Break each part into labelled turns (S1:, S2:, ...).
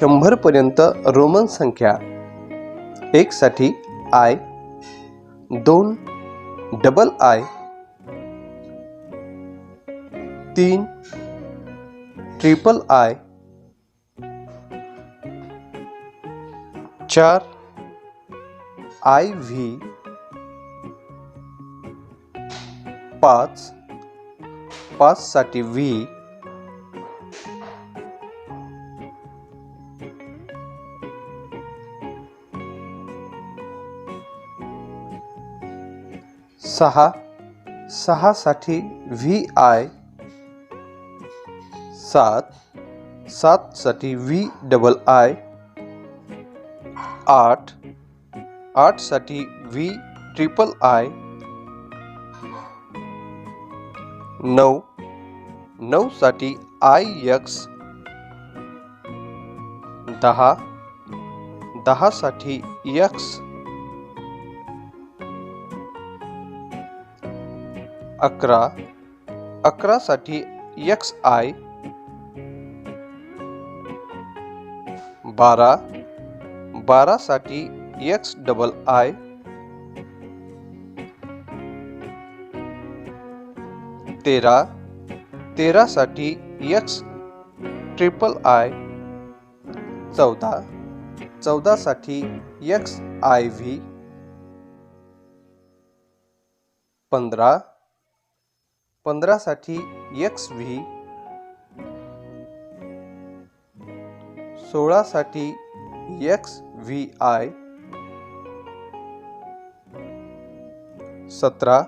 S1: शंभरपर्यंत Roman संख्या. एक एकसाठी आय, दोन डबल आय, तीन ट्रिपल आय, चार आय व्ही, पाच पाचसाठी व्ही सहा, सहासाठी व्ही आय सात सात सातसाठी व्ही डबल आय, आठ आठ आठसाठी व्ही ट्रिपल आय, नऊ, नऊसाठी आय यक्स दहा, दहासाठी यक्स अकरा, अकरासाठी यक्स आय बारा, बारासाठी यक्स डबल आय तेरा, तेरासाठी यक्स ट्रिपल आय चौदा, चौदासाठी यक्स आय व्ही पंधरा पंधरासाठी यक्स व्ही सोळासाठी यक्स व्ही आय सतरा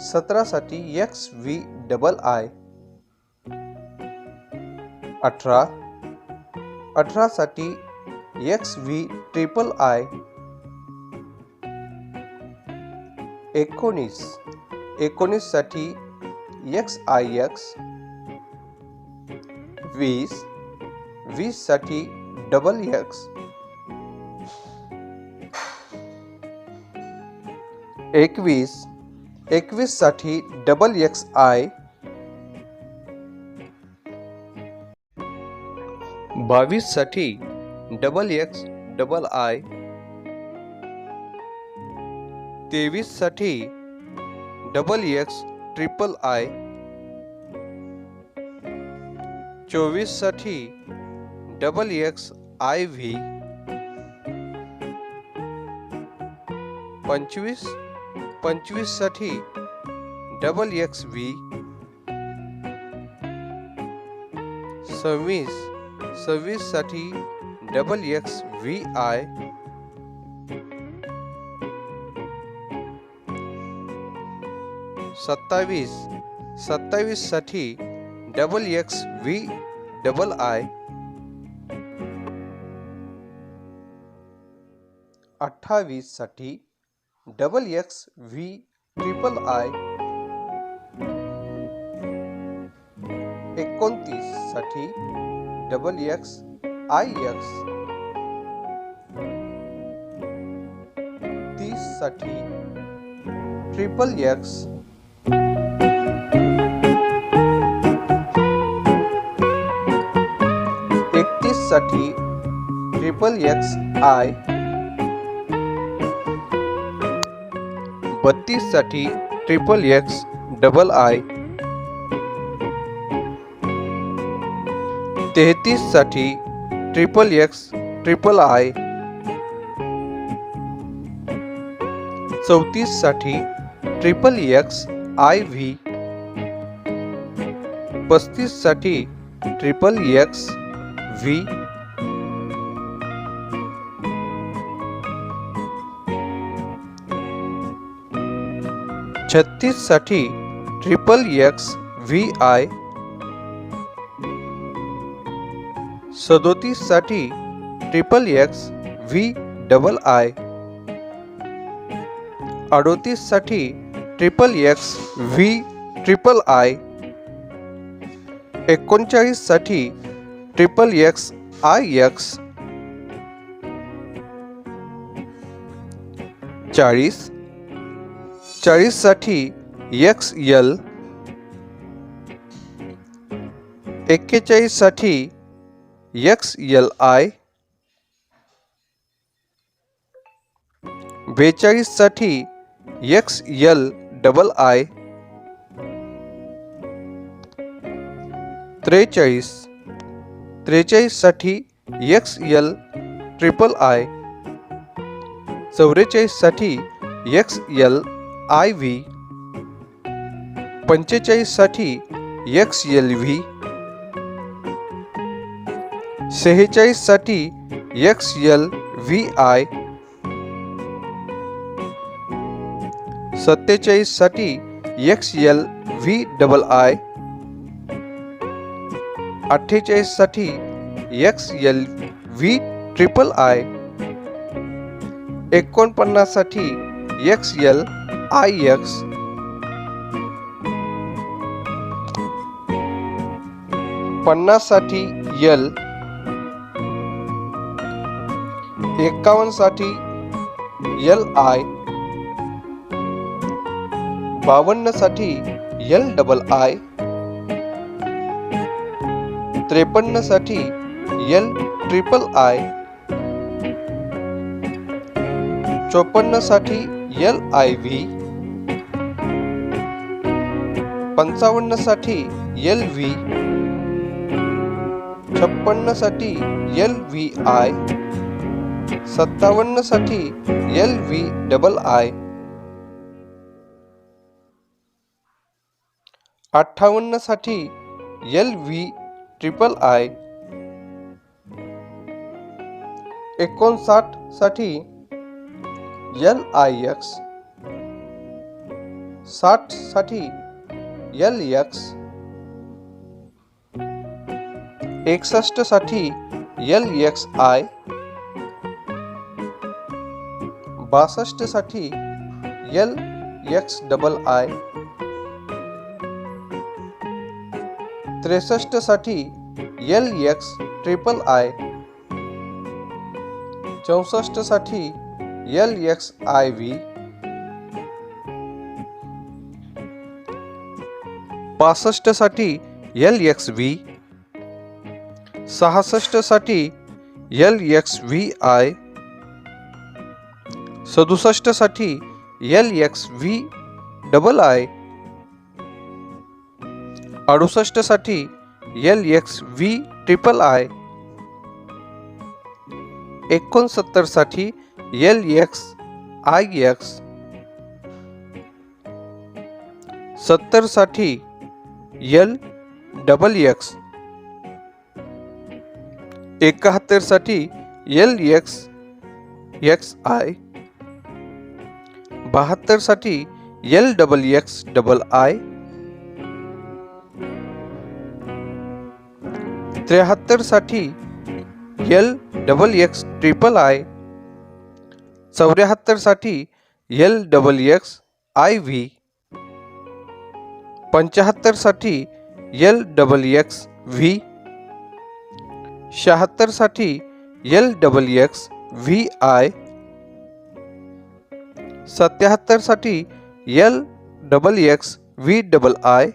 S1: सतरासाठी यक्स व्ही डबल आय अठरा अठरासाठी यक्स व्ही ट्रिपल आय एकोणीस एकोणीससाठी यक्स आय एक्स वीस वीससाठी डबल यक्स एकवीस एकवीससाठी डबल यक्स आय बावीससाठी डबल एक्स डबल आय तेवीससाठी डबल एक्स ट्रिपल आय चोवीससाठी डबल एक्स आय व्ही पंचवीस पंचवीससाठी डबल एक्स व्ही सव्वीस सव्वीससाठी डबल एक्स व्ही आय सत्तावीस सत्तावीससाठी double X V double I अठ्ठावीससाठी double X V triple I एकोणतीससाठी double X I X तीससाठी triple X एकतीससाठी triple X I बत्तीससाठी triple X double I तेहतीससाठी triple X triple I चौतीससाठी triple X I V पस्तीससाठी triple X V छत्तीससाठी triple X V I सदोतीससाठी triple X V double I अडोतीससाठी triple X V triple I एकोणचाळीससाठी triple X I X चाळीस चाळीससाठी X L एक्केचाळीससाठी X L I बेचाळीससाठी X L double I त्रेचाळीस त्रेचाळीससाठी X L triple I चौवेचाळीससाठी X L I V पंचेचाळीससाठी X L V सेहेचाळीससाठी X L V I सत्तेचाळीससाठी X L V double I अठ्ठेचाळीससाठी X L V triple I एकोणपन्नाससाठी X L I X पन्नाससाठी L एकावन्नसाठी L I बावन्नसाठी L double I त्रेपन्नसाठी L triple I. चोपन्नसाठी L I V. पंचावन्नसाठी L V. छप्पन्नसाठी L V I. सत्तावन्नसाठी L V double I. अठ्ठावन्नसाठी L V triple I एकोणसाठसाठी एल आय एक्स साठसाठी एल एक्स एकसष्टसाठी एल एक्स आय बासष्टसाठी एल एक्स डबल आय त्रेसष्टसाठी एल एक्स ट्रिपल आय चौसष्टसाठी L X I V पासष्टसाठी L X V सहासष्टसाठी L X V I सदुसष्टसाठी L X V double I अडुसष्टसाठी L X V triple I एकोणसत्तरसाठी L X I X सत्तरसाठी L double X एकाहत्तरसाठी L X X I बहात्तरसाठी L double X double I त्र्याहत्तरसाठी L double X triple I चौऱ्याहत्तरसाठी L double X I V पंच्याहत्तरसाठी L double X V शहात्तरसाठी L double X V I सत्याहत्तरसाठी L double X V double I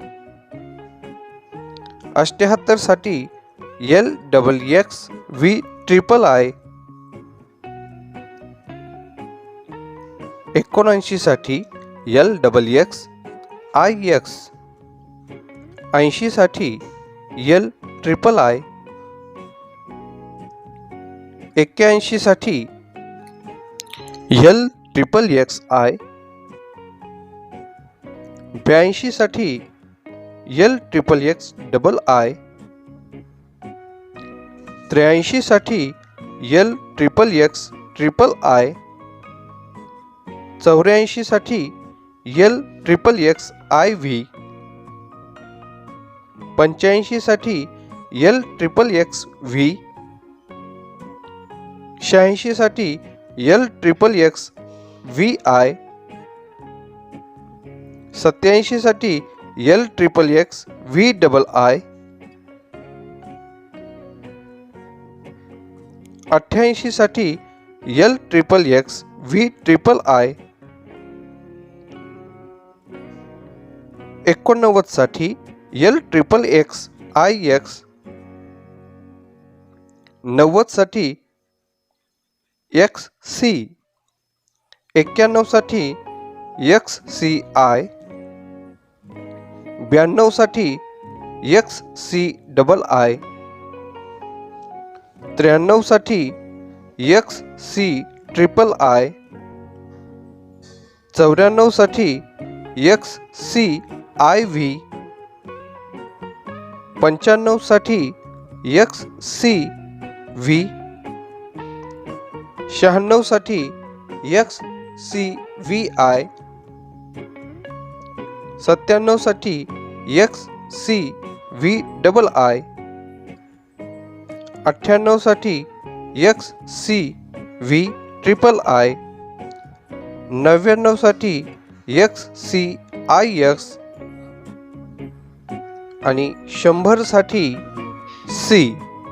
S1: अष्ट्याहत्तरसाठी L double X V triple I एकोणऐंशीसाठी L double X I X ऐंशीसाठी L triple I एक्क्याऐंशीसाठी L triple X I ब्याऐंशीसाठी L triple X double I त्र्याऐंशीसाठी L triple X triple I चौऱ्याऐंशीसाठी L triple X I V पंच्याऐंशीसाठी L triple X V शहाऐंशीसाठी L triple X V I सत्याऐंशीसाठी L triple X V double I अठ्ठ्याऐंशीसाठी L triple X V triple I एकोणनव्वदसाठी L triple X I X नव्वदसाठी X C एक्क्याण्णवसाठी X C I ब्याण्णवसाठी X C double I त्र्याण्णवसाठी X C triple I चौऱ्याण्णवसाठी X C I V पंच्याण्णवसाठी X C V शहाण्णवसाठी X C V I सत्त्याण्णवसाठी X C V double I अठ्ठ्याण्णवसाठी X C V triple I नव्याण्णवसाठी X C I X आणि शंभरसाठी सी